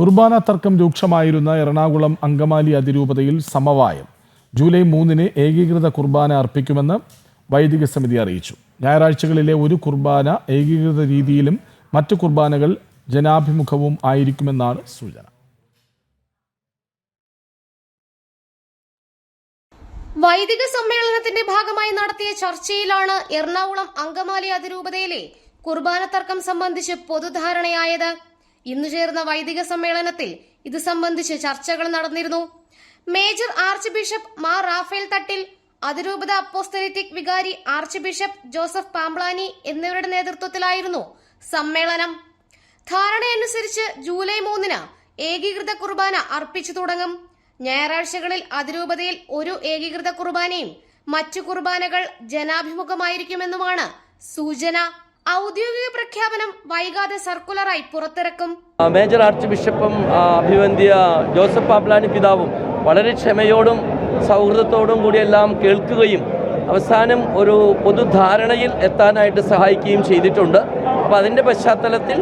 കുർബാന തർക്കം രൂക്ഷമായിരുന്ന എറണാകുളം അങ്കമാലി അതിരൂപതയിൽ സമവായം. ജൂലൈ മൂന്നിന് ഏകീകൃത കുർബാന അർപ്പിക്കുമെന്ന് വൈദിക സമിതി അറിയിച്ചു. ഞായറാഴ്ചകളിലെ ഒരു കുർബാന ഏകീകൃത രീതിയിലും മറ്റു കുർബാനകൾ ജനാഭിമുഖവും ആയിരിക്കുമെന്നാണ് സൂചന. വൈദിക സമ്മേളനത്തിന്റെ ഭാഗമായി നടത്തിയ ചർച്ചയിലാണ് എറണാകുളം അങ്കമാലി അതിരൂപതയിലെ കുർബാന തർക്കം സംബന്ധിച്ച് പൊതുധാരണയായത്. ഇന്നു ചേർന്ന വൈദിക സമ്മേളനത്തിൽ ഇത് സംബന്ധിച്ച് ചർച്ചകൾ നടന്നിരുന്നു. Major archbishop Mar Raphael Thattil അതിരൂപത അപ്പോസ്തലിറ്റിക് വികാരി ആർച്ച് ബിഷപ്പ് ജോസഫ് പാംബ്ലാനി എന്നിവരുടെ നേതൃത്വത്തിലായിരുന്നു സമ്മേളനം. ധാരണയനുസരിച്ച് ജൂലൈ മൂന്നിന് ഏകീകൃത കുർബാന അർപ്പിച്ചു തുടങ്ങും. ഞായറാഴ്ചകളിൽ അതിരൂപതയിൽ ഒരു ഏകീകൃത കുർബാനയും മറ്റു കുർബാനകൾ ജനാഭിമുഖമായിരിക്കുമെന്നുമാണ് സൂചന. ഔദ്യോഗിക പ്രഖ്യാപനം വൈകാതെ സർക്കുലറായി പുറത്തിറക്കും. മേജർ ആർച്ച് ബിഷപ്പും അഭിവന്ധ്യ ജോസഫ് പാപ്ലാനി പിതാവും വളരെ ക്ഷമയോടും സൗഹൃദത്തോടും കൂടി എല്ലാം കേൾക്കുകയും അവസാനം ഒരു പൊതുധാരണയിൽ എത്താനായിട്ട് സഹായിക്കുകയും ചെയ്തിട്ടുണ്ട്. അപ്പോൾ അതിന്റെ പശ്ചാത്തലത്തിൽ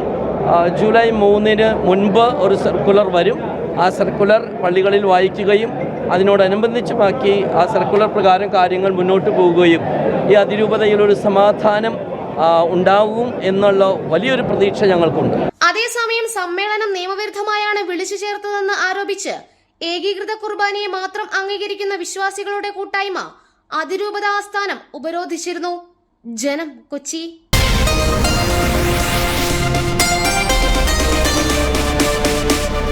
ജൂലൈ മൂന്നിന് മുൻപ് ഒരു സർക്കുലർ വരും. ആ സർക്കുലർ പള്ളികളിൽ വായിക്കുകയും അതിനോടനുബന്ധിച്ച് ബാക്കി ആ സർക്കുലർ പ്രകാരം കാര്യങ്ങൾ മുന്നോട്ട് പോവുകയും ഈ അതിരൂപതയിലൊരു സമാധാനം ഉണ്ടാവും എന്നുള്ള വലിയൊരു പ്രതീക്ഷ ഞങ്ങൾക്കുണ്ട്. അതേസമയം സമ്മേളനം നിയമവിരുദ്ധമായാണ് വിളിച്ചു ചേർത്തതെന്ന് ആരോപിച്ച് ഏകീകൃത കുർബാനയെ മാത്രം അംഗീകരിക്കുന്ന വിശ്വാസികളുടെ കൂട്ടായ്മ അതിരൂപത ആസ്ഥാനം ഉപരോധിച്ചിരുന്നു. ജനം കൊച്ചി.